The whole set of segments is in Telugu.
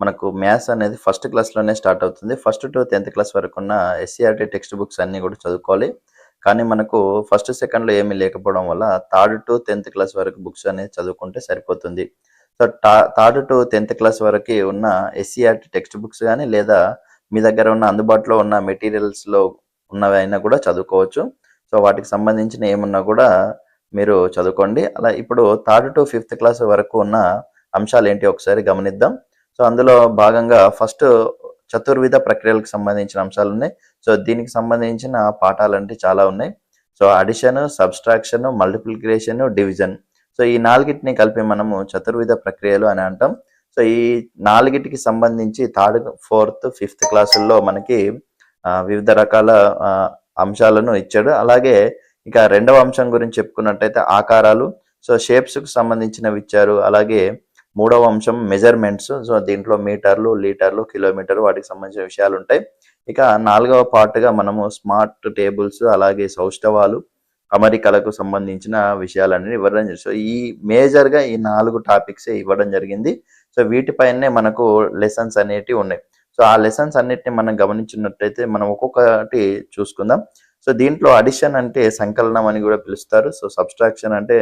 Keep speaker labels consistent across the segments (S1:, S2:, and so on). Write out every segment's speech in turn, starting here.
S1: మనకు మ్యాథ్స్ అనేది ఫస్ట్ క్లాస్లోనే స్టార్ట్ అవుతుంది. ఫస్ట్ టు టెన్త్ క్లాస్ వరకు ఉన్న ఎస్సీఆర్టీ టెక్స్ట్ బుక్స్ అన్నీ కూడా చదువుకోవాలి. కానీ మనకు ఫస్ట్ సెకండ్లో ఏమీ లేకపోవడం వల్ల థర్డ్ టు టెన్త్ క్లాస్ వరకు బుక్స్ అనేది చదువుకుంటే సరిపోతుంది. So third to tenth class వరకు ఉన్న ఎస్సీఆర్టీ టెక్స్ట్ బుక్స్ కానీ లేదా మీ దగ్గర ఉన్న అందుబాటులో ఉన్న మెటీరియల్స్లో ఉన్నవి అయినా కూడా చదువుకోవచ్చు. సో వాటికి సంబంధించిన ఏమున్నా కూడా మీరు చదువుకోండి. అలా ఇప్పుడు థర్డ్ టు ఫిఫ్త్ క్లాస్ వరకు ఉన్న అంశాలు ఏంటి ఒకసారి గమనిద్దాం. సో అందులో భాగంగా ఫస్ట్ చతుర్విధ ప్రక్రియలకు సంబంధించిన అంశాలు ఉన్నాయి. సో దీనికి సంబంధించిన పాఠాలు అంటే చాలా ఉన్నాయి. So addition subtraction multiplication division so ఈ నాలుగిటిని కలిపి మనము చతుర్విధ ప్రక్రియలు అని అంటాం. సో ఈ నాలుగిటికి సంబంధించి థర్డ్ ఫోర్త్ ఫిఫ్త్ క్లాసుల్లో మనకి వివిధ రకాల అంశాలను ఇచ్చాడు. అలాగే ఇక రెండవ అంశం గురించి చెప్పుకున్నట్టయితే ఆకారాలు. సో షేప్స్కు సంబంధించినవి ఇచ్చారు. అలాగే మూడవ అంశం మెజర్మెంట్స్ సో దీంట్లో మీటర్లు లీటర్లు కిలోమీటర్ వాటికి సంబంధించిన విషయాలు ఉంటాయి ఇక నాలుగవ పార్ట్గా మనము స్మార్ట్ టేబుల్స్ అలాగే సౌష్ఠవాలు అమరికలకు సంబంధించిన విషయాలన్నీ ఇవ్వడం జరిగింది. సో ఈ మేజర్గా ఈ నాలుగు టాపిక్స్ ఇవ్వడం జరిగింది. సో వీటిపైనే మనకు లెసన్స్ అనేటివి ఉన్నాయి. సో ఆ లెసన్స్ అన్నిటిని మనం గమనించినట్టయితే మనం ఒక్కొక్కటి చూసుకుందాం. సో దీంట్లో అడిషన్ అంటే సంకలనం అని కూడా పిలుస్తారు. సో సబ్స్ట్రాక్షన్ అంటే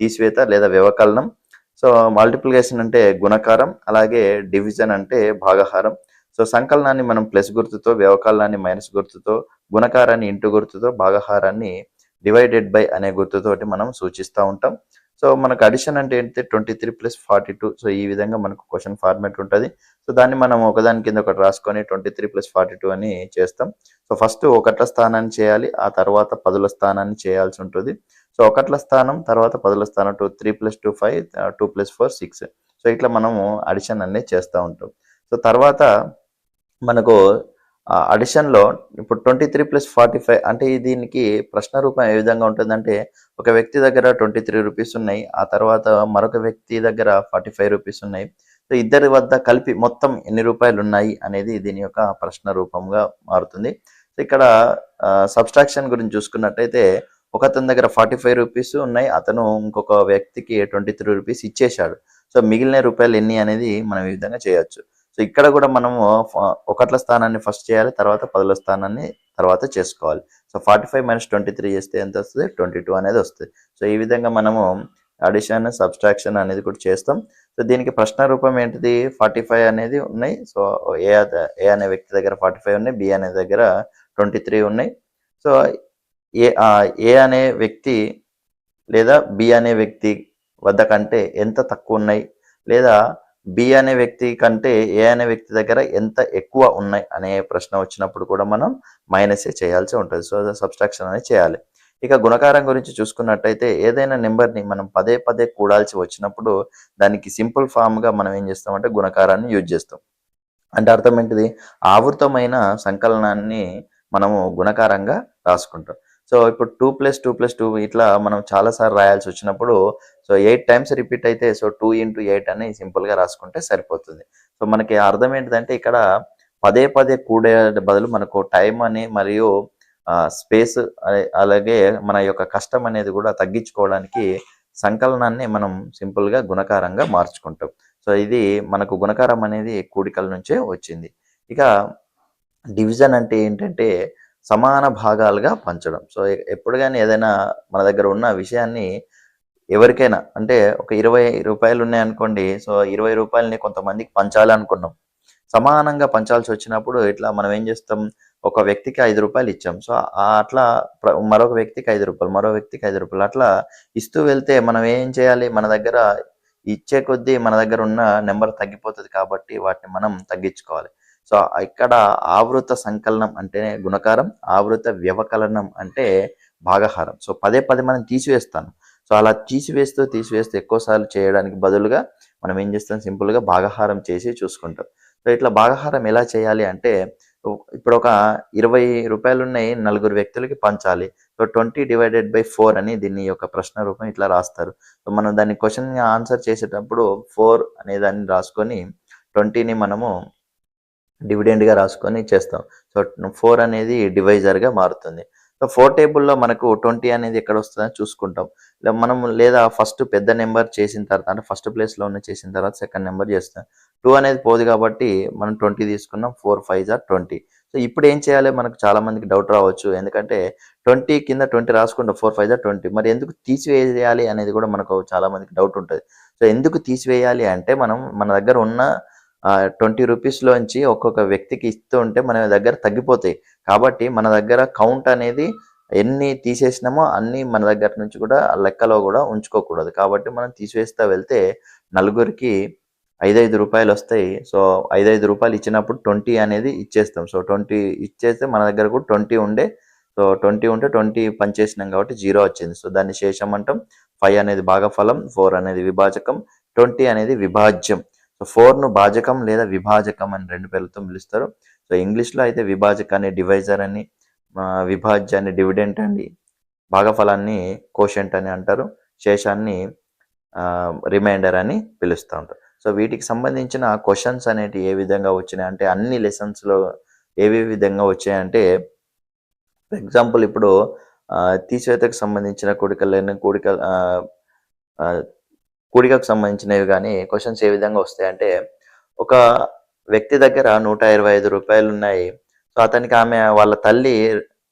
S1: తీసివేత లేదా వ్యవకలనం. సో మల్టిప్లికేషన్ అంటే గుణకారం అలాగే డివిజన్ అంటే భాగహారం. సో సంకలనాన్ని మనం ప్లస్ గుర్తుతో వ్యవకలనాన్ని మైనస్ గుర్తుతో గుణకారాన్ని ఇంటూ గుర్తుతో భాగహారాన్ని డివైడెడ్ బై అనే గుర్తుతోటి మనం సూచిస్తూ ఉంటాం. సో మనకు అడిషన్ అంటే ఏంటి? Twenty three plus forty two so ఈ విధంగా మనకు క్వశ్చన్ ఫార్మాట్ ఉంటుంది. సో దాన్ని మనం ఒకదాని కింద ఒకటి రాసుకొని twenty three plus forty two అని చేస్తాం. సో ఫస్ట్ ఒకట్ల స్థానాన్ని చేయాలి ఆ తర్వాత పదుల స్థానాన్ని చేయాల్సి ఉంటుంది. సో ఒకట్ల స్థానం తర్వాత పదుల స్థానం two three plus two five two plus four six. So ఇట్లా మనము అడిషన్ అనేది చేస్తూ ఉంటాం. సో తర్వాత మనకు అడిషన్లో ఇప్పుడు twenty three plus forty five అంటే దీనికి ప్రశ్న రూపం ఏ విధంగా ఉంటుందంటే ఒక వ్యక్తి దగ్గర ట్వంటీ త్రీ రూపీస్ ఉన్నాయి ఆ తర్వాత మరొక వ్యక్తి దగ్గర ఫార్టీ ఫైవ్ రూపీస్ ఉన్నాయి. సో ఇద్దరి వద్ద కలిపి మొత్తం ఎన్ని రూపాయలు ఉన్నాయి అనేది దీని యొక్క ప్రశ్న రూపంగా మారుతుంది. సో ఇక్కడ సబ్స్ట్రాక్షన్ గురించి చూసుకున్నట్టయితే ఒక అతని దగ్గర ఫార్టీ ఫైవ్ రూపీస్ ఉన్నాయి అతను ఇంకొక వ్యక్తికి ట్వంటీ త్రీ రూపీస్ ఇచ్చేశాడు. సో మిగిలిన రూపాయలు ఎన్ని అనేది మనం ఈ విధంగా చేయొచ్చు. సో ఇక్కడ కూడా మనము ఒకట్ల స్థానాన్ని ఫస్ట్ చేయాలి తర్వాత పదుల స్థానాన్ని తర్వాత చేసుకోవాలి. So forty five minus twenty three చేస్తే ఎంత వస్తుంది? ట్వంటీ టూ అనేది వస్తుంది. సో ఈ విధంగా మనము అడిషన్ సబ్స్ట్రాక్షన్ అనేది కూడా చేస్తాం. సో దీనికి ప్రశ్న రూపం ఏంటిది? ఫార్టీ ఫైవ్ అనేది ఉన్నాయి. సో ఏ ఏ అనే వ్యక్తి దగ్గర ఫార్టీ ఫైవ్ ఉన్నాయి బి అనే దగ్గర ట్వంటీ త్రీ ఉన్నాయి. సో ఏ ఏ అనే వ్యక్తి లేదా బి అనే వ్యక్తి వద్ద కంటే ఎంత తక్కువ ఉన్నాయి లేదా బి అనే వ్యక్తి కంటే ఏ అనే వ్యక్తి దగ్గర ఎంత ఎక్కువ ఉన్నాయి? అనే ప్రశ్న వచ్చినప్పుడు కూడా మనం మైనస్ చేయాల్సి ఉంటుంది. సో సబ్స్ట్రాక్షన్ అనేది చేయాలి. ఇక గుణకారం గురించి చూసుకున్నట్టయితే ఏదైనా నెంబర్ని మనం పదే పదే కూడాల్సి వచ్చినప్పుడు దానికి సింపుల్ ఫామ్గా మనం ఏం చేస్తామంటే గుణకారాన్ని యూజ్ చేస్తాం. అంటే అర్థం ఏంటిది? ఆవృతమైన సంకలనాన్ని మనము గుణకారంగా రాసుకుంటాం. సో ఇప్పుడు two plus two plus two ఇట్లా మనం చాలాసార్లు రాయాల్సి వచ్చినప్పుడు సో ఎయిట్ టైమ్స్ రిపీట్ అయితే సో టూ ఇంటూ ఎయిట్ అని సింపుల్గా రాసుకుంటే సరిపోతుంది. సో మనకి అర్థం ఏంటిదంటే ఇక్కడ పదే పదే కూడే బదులు మనకు టైం అని మరియు స్పేస్ అలాగే మన యొక్క కష్టం అనేది కూడా తగ్గించుకోవడానికి సంకలనాన్ని మనం సింపుల్గా గుణకారంగా మార్చుకుంటాం. సో ఇది మనకు గుణకారం అనేది కూడికల నుంచే వచ్చింది. ఇక డివిజన్ అంటే ఏంటంటే సమాన భాగాలుగా పంచడం. సో ఎప్పుడు కానీ ఏదైనా మన దగ్గర ఉన్న విషయాన్ని ఎవరికైనా అంటే ఒక ఇరవై రూపాయలు ఉన్నాయనుకోండి సో ఇరవై రూపాయలని కొంతమందికి పంచాలనుకున్నాం. సమానంగా పంచాల్సి వచ్చినప్పుడు ఇట్లా మనం ఏం చేస్తాం? ఒక వ్యక్తికి ఐదు రూపాయలు ఇచ్చాం. సో అట్లా మరొక వ్యక్తికి ఐదు రూపాయలు మరో వ్యక్తికి ఐదు రూపాయలు అట్లా ఇస్తూ వెళ్తే మనం ఏం చేయాలి? మన దగ్గర ఇచ్చే కొద్దీ మన దగ్గర ఉన్న నెంబర్ తగ్గిపోతుంది కాబట్టి వాటిని మనం తగ్గించుకోవాలి. సో ఇక్కడ ఆవృత సంకలనం అంటే గుణకారం ఆవృత వ్యవకలనం అంటే భాగహారం. సో పదే పదే మనం తీసివేస్తాను. సో అలా తీసివేస్తూ తీసివేస్తూ ఎక్కువసార్లు చేయడానికి బదులుగా మనం ఏం చేస్తాం? సింపుల్గా భాగహారం చేసి చూసుకుంటాం. సో ఇట్లా భాగహారం ఎలా చేయాలి అంటే ఇప్పుడు ఒక ఇరవై రూపాయలు ఉన్నాయి నలుగురు వ్యక్తులకి పంచాలి. So twenty divided by four అని దీన్ని యొక్క ప్రశ్న రూపం ఇట్లా రాస్తారు. సో మనం దాన్ని క్వశ్చన్ ఆన్సర్ చేసేటప్పుడు ఫోర్ అనే దాన్ని రాసుకొని ట్వంటీని మనము డివిడెండ్గా రాసుకొని చేస్తాం. సో ఫోర్ అనేది డివైజర్గా మారుతుంది. సో ఫోర్ టేబుల్లో మనకు ట్వంటీ అనేది ఎక్కడ వస్తుందని చూసుకుంటాం. మనం లేదా ఫస్ట్ పెద్ద నెంబర్ చేసిన తర్వాత అంటే ఫస్ట్ ప్లేస్లో ఉన్న చేసిన తర్వాత సెకండ్ నెంబర్ చేస్తాం. టూ అనేది పోదు కాబట్టి మనం ట్వంటీ తీసుకున్నాం. ఫోర్ ఫైవ్ జార్ ట్వంటీ. సో ఇప్పుడు ఏం చేయాలి? మనకు చాలా మందికి డౌట్ రావచ్చు. ఎందుకంటే ట్వంటీ కింద ట్వంటీ రాసుకుంటాం. ఫోర్ ఫైవ్ జార్ ట్వంటీ. మరి ఎందుకు తీసివేయాలి అనేది కూడా మనకు చాలా మందికి డౌట్ ఉంటుంది. సో ఎందుకు తీసివేయాలి అంటే మనం మన దగ్గర ఉన్న ట్వంటీ రూపీస్లోంచి ఒక్కొక్క వ్యక్తికి ఇస్తూ ఉంటే మన దగ్గర తగ్గిపోతాయి. కాబట్టి మన దగ్గర కౌంట్ అనేది ఎన్ని తీసేసినామో అన్ని మన దగ్గర నుంచి కూడా ఆ లెక్కలో కూడా ఉంచుకోకూడదు. కాబట్టి మనం తీసివేస్తా వెళ్తే నలుగురికి ఐదైదు రూపాయలు వస్తాయి. సో ఐదైదు రూపాయలు ఇచ్చినప్పుడు ట్వంటీ అనేది ఇచ్చేస్తాం. సో ట్వంటీ ఇచ్చేస్తే మన దగ్గర కూడా ట్వంటీ ఉండే. సో ట్వంటీ ఉంటే ట్వంటీ పనిచేసినాం కాబట్టి జీరో వచ్చింది. సో దాన్ని శేషం అంటాం ఫైవ్ అనేది భాగఫలం ఫోర్ అనేది విభాజకం ట్వంటీ అనేది విభాజ్యం. సో ఫోర్ను భాజకం లేదా విభాజకం అని రెండు పేర్లతో పిలుస్తారు. సో ఇంగ్లీష్లో అయితే విభాజకాన్ని డివైజర్ అని విభాజ్య విభాజ్యాన్ని డివిడెంట్ అని భాగఫలాన్ని కోషంట్ అని అంటారు. శేషాన్ని రిమైండర్ అని పిలుస్తూ ఉంటారు. సో వీటికి సంబంధించిన క్వశ్చన్స్ అనేవి ఏ విధంగా వచ్చినాయి అంటే అన్ని లెసన్స్లో ఏవి విధంగా వచ్చాయంటే ఫర్ ఎగ్జాంపుల్ ఇప్పుడు తీసివేతకు సంబంధించిన కూడికలను కూడిక కూడికకు సంబంధించినవి కానీ క్వశ్చన్స్ ఏ విధంగా వస్తాయంటే ఒక వ్యక్తి దగ్గర నూట ఇరవై ఐదు రూపాయలు ఉన్నాయి. సో అతనికి ఆమె వాళ్ళ తల్లి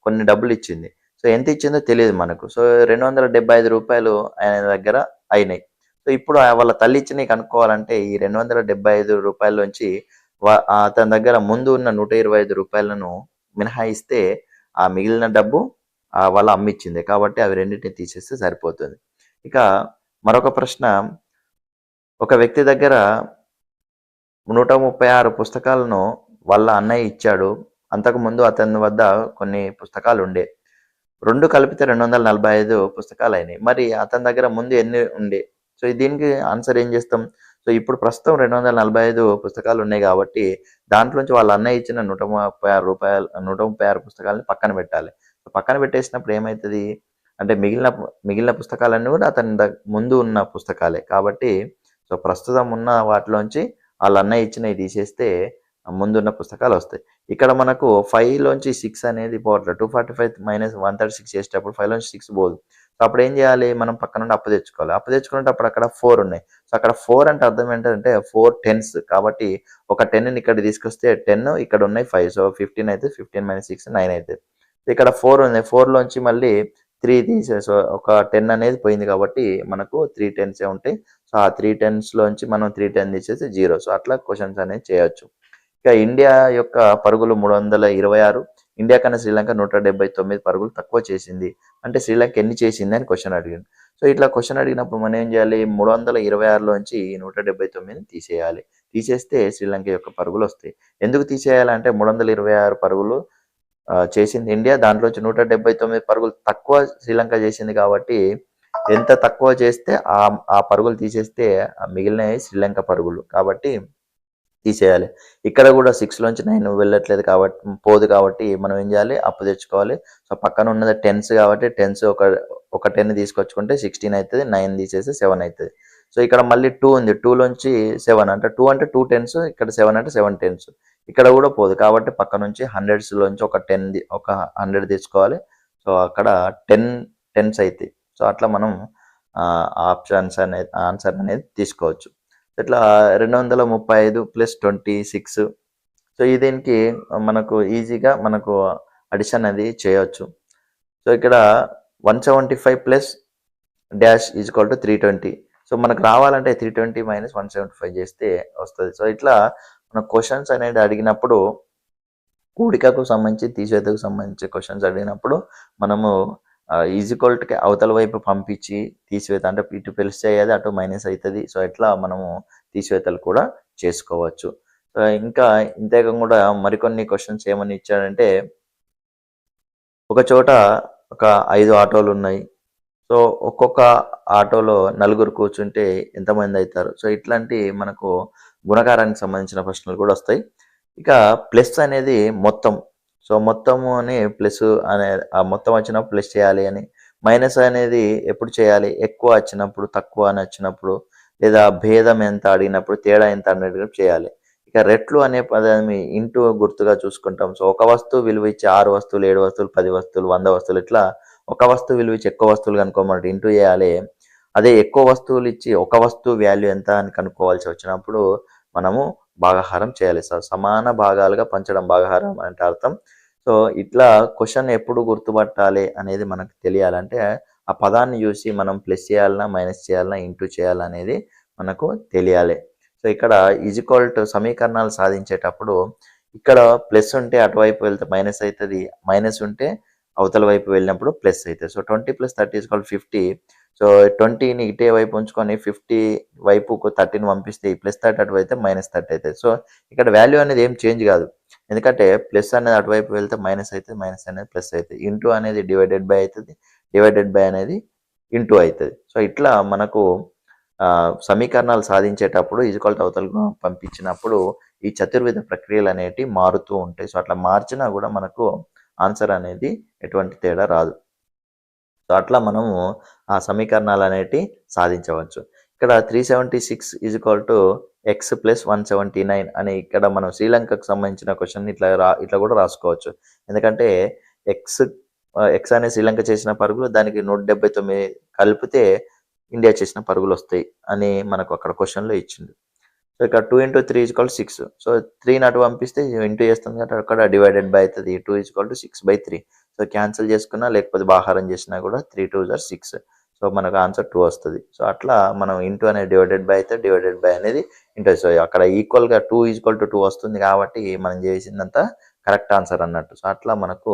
S1: కొన్ని డబ్బులు ఇచ్చింది. సో ఎంత ఇచ్చిందో తెలియదు మనకు. సో రెండు వందల డెబ్బై ఐదు రూపాయలు ఆయన దగ్గర అయినాయి. సో ఇప్పుడు ఆ వాళ్ళ తల్లి ఇచ్చినవి కనుక్కోవాలంటే ఈ రెండు వందల డెబ్బై ఐదు రూపాయల్లోంచి నుంచి అతని దగ్గర ముందు ఉన్న నూట ఇరవై ఐదు రూపాయలను మినహాయిస్తే ఆ మిగిలిన డబ్బు ఆ వాళ్ళ అమ్మిచ్చింది కాబట్టి అవి రెండింటిని తీసేస్తే సరిపోతుంది. ఇక మరొక ప్రశ్న. ఒక వ్యక్తి దగ్గర నూట ముప్పై ఆరు పుస్తకాలను వాళ్ళ అన్నయ్య ఇచ్చాడు. అంతకుముందు అతని వద్ద కొన్ని పుస్తకాలు ఉండే. రెండు కలిపితే రెండు వందల నలభై ఐదు పుస్తకాలు అయినాయి మరి అతని దగ్గర ముందు ఎన్ని ఉండే? సో దీనికి ఆన్సర్ ఏం చేస్తాం? సో ఇప్పుడు ప్రస్తుతం రెండు వందల నలభై ఐదు పుస్తకాలు ఉన్నాయి కాబట్టి దాంట్లోంచి వాళ్ళ అన్నయ్య ఇచ్చిన నూట ముప్పై ఆరు రూపాయలు నూట ముప్పై ఆరు పుస్తకాలని పక్కన పెట్టాలి. పక్కన పెట్టేసినప్పుడు ఏమవుతుంది అంటే మిగిలిన మిగిలిన పుస్తకాలన్నీ కూడా అతని ముందు ఉన్న పుస్తకాలే. కాబట్టి సో ప్రస్తుతం ఉన్న వాటిలోంచి వాళ్ళ అన్నయ్య ఇచ్చినవి తీసేస్తే ముందున్న పుస్తకాలు వస్తాయి. ఇక్కడ మనకు ఫైవ్ లోంచి సిక్స్ అనేది పోవట్లేదు two forty five minus one thirty six చేసేటప్పుడు ఫైవ్లోంచి సిక్స్ పోదు. సో అప్పుడు ఏం చేయాలి? మనం పక్క నుండి అప్పు తెచ్చుకోవాలి. అప్పు తెచ్చుకునేటప్పుడు అక్కడ ఫోర్ ఉన్నాయి. సో అక్కడ ఫోర్ అంటే అర్థం ఏంటంటే ఫోర్ టెన్స్. కాబట్టి ఒక టెన్ని ఇక్కడ తీసుకొస్తే టెన్ ఇక్కడ ఉన్నాయి ఫైవ్. సో ఫిఫ్టీన్ అయితే ఫిఫ్టీన్ మైనస్ సిక్స్ నైన్ అవుతుంది ఇక్కడ ఫోర్ ఉంది. ఫోర్లోంచి మళ్ళీ త్రీ తీసేసి ఒక టెన్ అనేది పోయింది కాబట్టి మనకు త్రీ టెన్సే ఉంటాయి. సో ఆ త్రీ టెన్స్ లోంచి మనం త్రీ టెన్ తీసేసి జీరో. సో అట్లా క్వశ్చన్స్ అనేది చేయొచ్చు. ఇక ఇండియా యొక్క పరుగులు మూడు వందల ఇరవై ఆరు. ఇండియా కన్నా శ్రీలంక నూట డెబ్బై తొమ్మిది పరుగులు తక్కువ చేసింది. అంటే శ్రీలంక ఎన్ని చేసింది అని క్వశ్చన్ అడిగింది సో ఇట్లా క్వశ్చన్ అడిగినప్పుడు మనం ఏం చేయాలి? మూడు వందల ఇరవై ఆరులోంచి నూట డెబ్బై తొమ్మిది తీసేయాలి. తీసేస్తే శ్రీలంక యొక్క పరుగులు వస్తాయి. ఎందుకు తీసేయాలంటే మూడు వందల ఇరవై ఆరు పరుగులు చేసింది ఇండియా. దాంట్లోంచి నూట డెబ్బై తొమ్మిది పరుగులు తక్కువ శ్రీలంక చేసింది కాబట్టి ఎంత తక్కువ చేస్తే ఆ ఆ పరుగులు తీసేస్తే మిగిలినవి శ్రీలంక పరుగులు కాబట్టి తీసేయాలి. ఇక్కడ కూడా సిక్స్ లోంచి నైన్ వెళ్ళట్లేదు కాబట్టి పోదు కాబట్టి మనం ఏం చేయాలి? అప్పు తెచ్చుకోవాలి. సో పక్కన ఉన్నది టెన్స్ కాబట్టి టెన్స్ ఒక ఒక టెన్ తీసుకొచ్చుకుంటే సిక్స్టీన్ అవుతుంది నైన్ తీసేసి సెవెన్ అవుతుంది సో ఇక్కడ మళ్ళీ టూ ఉంది. టూ లోంచి సెవెన్ అంటే టూ అంటే టూ టెన్స్ ఇక్కడ సెవెన్ అంటే సెవెన్ టెన్స్ ఇక్కడ కూడా పోదు. కాబట్టి పక్క నుంచి హండ్రెడ్స్ లోంచి ఒక టెన్ ఒక హండ్రెడ్ తీసుకోవాలి. సో అక్కడ టెన్ టెన్స్ అవుతాయి సో అట్లా మనం ఆప్షన్స్ అనేది ఆన్సర్ అనేది తీసుకోవచ్చు. ఇట్లా రెండు వందల ముప్పై ఐదు ప్లస్ ట్వంటీ సిక్స్ సో ఈ దీనికి మనకు ఈజీగా మనకు అడిషన్ అది చేయవచ్చు సో ఇక్కడ one seventy five plus dash equal to three twenty so మనకు రావాలంటే three twenty minus one seventy five చేస్తే వస్తుంది. సో ఇట్లా మన క్వశ్చన్స్ అనేది అడిగినప్పుడు కూడికకు సంబంధించి తీసేతకు సంబంధించి క్వశ్చన్స్ అడిగినప్పుడు మనము ఈజీక్వల్ట్కి అవతల వైపు పంపించి తీసివేత అంటే ఇటు ప్లస్ అయ్యేది అటు మైనస్ అవుతుంది సో ఇట్లా మనము తీసివేతలు కూడా చేసుకోవచ్చు. సో ఇంకా ఇంతేకాకుండా కూడా మరికొన్ని క్వశ్చన్స్ ఏమని ఇచ్చాడంటే ఒక చోట ఒక ఐదు ఆటోలు ఉన్నాయి. సో ఒక్కొక్క ఆటోలో నలుగురు కూర్చుంటే ఎంతమంది అవుతారు? సో ఇట్లాంటి మనకు గుణకారానికి సంబంధించిన ప్రశ్నలు కూడా వస్తాయి. ఇక ప్లస్ అనేది మొత్తం. సో మొత్తము అని ప్లస్ అనే ఆ మొత్తం వచ్చినప్పుడు ప్లస్ చేయాలి అని. మైనస్ అనేది ఎప్పుడు చేయాలి? ఎక్కువ వచ్చినప్పుడు తక్కువ అని వచ్చినప్పుడు లేదా భేదం ఎంత అడిగినప్పుడు తేడా ఎంత అడిగినప్పుడు చేయాలి. ఇక రెట్లు అనే పదాన్ని ఇంటూ గుర్తుగా చూసుకుంటాం. సో ఒక వస్తువు విలువ ఇచ్చి ఆరు వస్తువులు ఏడు వస్తువులు పది వస్తువులు వంద వస్తువులు ఇట్లా ఒక వస్తువు విలువ ఇచ్చి ఎక్కువ వస్తువులు కనుక్కోమంటే ఇంటూ చేయాలి అదే ఎక్కువ వస్తువులు ఇచ్చి ఒక వస్తువు వాల్యూ ఎంత అని కనుక్కోవాల్సి వచ్చినప్పుడు మనము భాగాహారం చేయాలి. సార్ సమాన భాగాలుగా పంచడం భాగాహారం అంటే అర్థం. సో ఇట్లా క్వశ్చన్ ఎప్పుడు గుర్తుపట్టాలి అనేది మనకు తెలియాలంటే ఆ పదాన్ని చూసి మనం ప్లస్ చేయాలన్నా మైనస్ చేయాలన్నా ఇంటూ చేయాలనేది మనకు తెలియాలి. సో ఇక్కడ ఈజ్వల్ టు సమీకరణాలు సాధించేటప్పుడు ఇక్కడ ప్లస్ ఉంటే అటువైపు వెళ్తే మైనస్ అవుతుంది మైనస్ ఉంటే అవతల వైపు వెళ్ళినప్పుడు ప్లస్ అవుతుంది so twenty plus thirty is equal fifty. So ట్వంటీని ఇటే వైపు ఉంచుకొని ఫిఫ్టీ వైపుకు థర్టీని పంపిస్తే ప్లస్ థర్టీ అటువైతే అయితే మైనస్ థర్టీ అవుతుంది సో ఇక్కడ వాల్యూ అనేది ఏం చేంజ్ కాదు. ఎందుకంటే ప్లస్ అనేది అటువైపు వెళ్తే మైనస్ అవుతుంది మైనస్ అనేది ప్లస్ అవుతుంది ఇంటూ అనేది డివైడెడ్ బై అవుతుంది. డివైడెడ్ బై అనేది ఇంటూ అవుతుంది. సో ఇట్లా మనకు ఆ, సమీకరణాలు సాధించేటప్పుడు ఈజ్వల్ అవతలకు పంపించినప్పుడు ఈ చతుర్విధ ప్రక్రియలు అనేటివి మారుతూ ఉంటాయి. సో అట్లా మార్చినా కూడా మనకు ఆన్సర్ అనేది ఎటువంటి తేడా రాదు. సో అట్లా మనము ఆ సమీకరణాలు అనేటివి సాధించవచ్చు. ఇక్కడ three seventy six equal to X plus one seventy nine అని ఇక్కడ మనం శ్రీలంకకు సంబంధించిన క్వశ్చన్ ఇట్లా రా ఇట్లా కూడా రాసుకోవచ్చు. ఎందుకంటే ఎక్స్ ఎక్స్ అనే శ్రీలంక చేసిన పరుగులు దానికి నూట డెబ్బై తొమ్మిది కలిపితే ఇండియా చేసిన పరుగులు వస్తాయి అని మనకు అక్కడ క్వశ్చన్లో ఇచ్చింది. సో ఇక్కడ two into three equal six so three నటు పంపిస్తే ఇంటూ చేస్తుంది కాబట్టి అక్కడ డివైడెడ్ బై అవుతుంది two equal to six by three so cancel చేసుకున్నా లేకపోతే బాహారం చేసినా కూడా త్రీ టూ జార్ సిక్స్ సో మనకు ఆన్సర్ టూ వస్తుంది. సో అట్లా మనం ఇంటూ అనేది డివైడెడ్ బై అయితే డివైడెడ్ బై అనేది ఇంటూ సో అక్కడ ఈక్వల్గా టూ ఈక్వల్ టు టూ వస్తుంది కాబట్టి మనం చేసిందంతా కరెక్ట్ ఆన్సర్ అన్నట్టు. సో అట్లా మనకు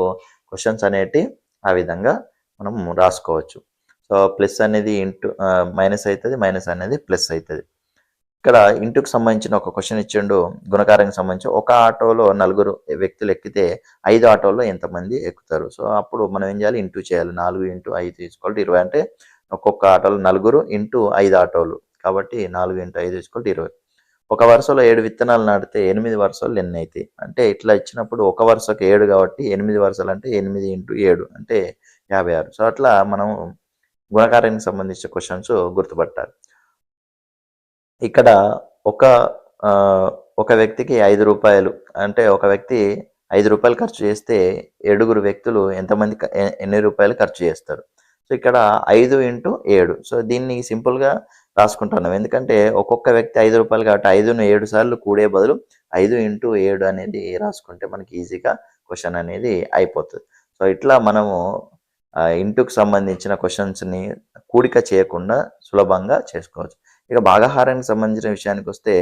S1: క్వశ్చన్స్ అనేటి ఆ విధంగా మనం రాసుకోవచ్చు. సో ప్లస్ అనేది ఇంటూ మైనస్ అవుతుంది మైనస్ అనేది ప్లస్ అవుతుంది. ఇక్కడ ఇంటుకు సంబంధించిన ఒక క్వశ్చన్ ఇచ్చిండు గుణకారానికి సంబంధించి. ఒక ఆటోలో నలుగురు వ్యక్తులు ఎక్కితే ఐదు ఆటోల్లో ఎంతమంది ఎక్కుతారు? సో అప్పుడు మనం ఏం చేయాలి? ఇంటూ చేయాలి. నాలుగు ఇంటూ ఐదు తీసుకోవాలి. ఇరవై అంటే ఒక్కొక్క ఆటోలో నలుగురు ఇంటూ ఐదు ఆటోలు. కాబట్టి నాలుగు ఇంటూ ఐదు తీసుకోవాలి. ఇరవై. ఒక వరుసలో ఏడు విత్తనాలు నాటితే ఎనిమిది వరుసలు ఎన్ని అవుతాయి? అంటే ఇట్లా ఇచ్చినప్పుడు ఒక వరుసకు ఏడు కాబట్టి ఎనిమిది వరుసలు అంటే ఎనిమిది ఇంటూ ఏడు అంటే యాభై ఆరు. సో అట్లా మనం గుణకారానికి సంబంధించిన క్వశ్చన్స్ గుర్తుపట్టాలి. ఇక్కడ ఒక ఒక వ్యక్తికి ఐదు రూపాయలు అంటే ఒక వ్యక్తి ఐదు రూపాయలు ఖర్చు చేస్తే ఏడుగురు వ్యక్తులు ఎంతమంది ఎన్ని రూపాయలు ఖర్చు చేస్తారు? సో ఇక్కడ ఐదు ఇంటూ ఏడు. సో దీన్ని సింపుల్గా రాసుకుంటున్నాం. ఎందుకంటే ఒక్కొక్క వ్యక్తి ఐదు రూపాయలు కాబట్టి ఐదును ఏడు సార్లు కూడే బదులు ఐదు ఇంటూ ఏడు అనేది రాసుకుంటే మనకి ఈజీగా క్వశ్చన్ అనేది అయిపోతుంది. సో ఇట్లా మనము ఇంటుకు సంబంధించిన క్వశ్చన్స్ని కూడిక చేయకుండా సులభంగా చేసుకోవచ్చు. ఇక భాగాహారానికి సంబంధించిన విషయానికి వస్తే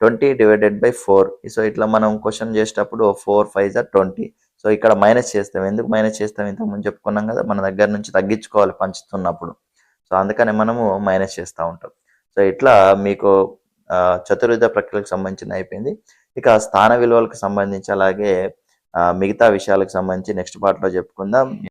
S1: twenty divided by four. So ఇట్లా మనం క్వశ్చన్ చేసేటప్పుడు ఫోర్ ఫైవ్ జా ట్వంటీ. సో ఇక్కడ మైనస్ చేస్తాం. ఎందుకు మైనస్ చేస్తాం? ఇంతకుముందు చెప్పుకున్నాం కదా మన దగ్గర నుంచి తగ్గించుకోవాలి పంచుతున్నప్పుడు. సో అందుకనే మనము మైనస్ చేస్తూ ఉంటాం. సో ఇట్లా మీకు చతుర్విధ ప్రక్రియలకు సంబంధించిన అయిపోయింది. ఇక స్థాన విలువలకు సంబంధించి అలాగే మిగతా విషయాలకు సంబంధించి నెక్స్ట్ పార్ట్లో చెప్పుకుందాం.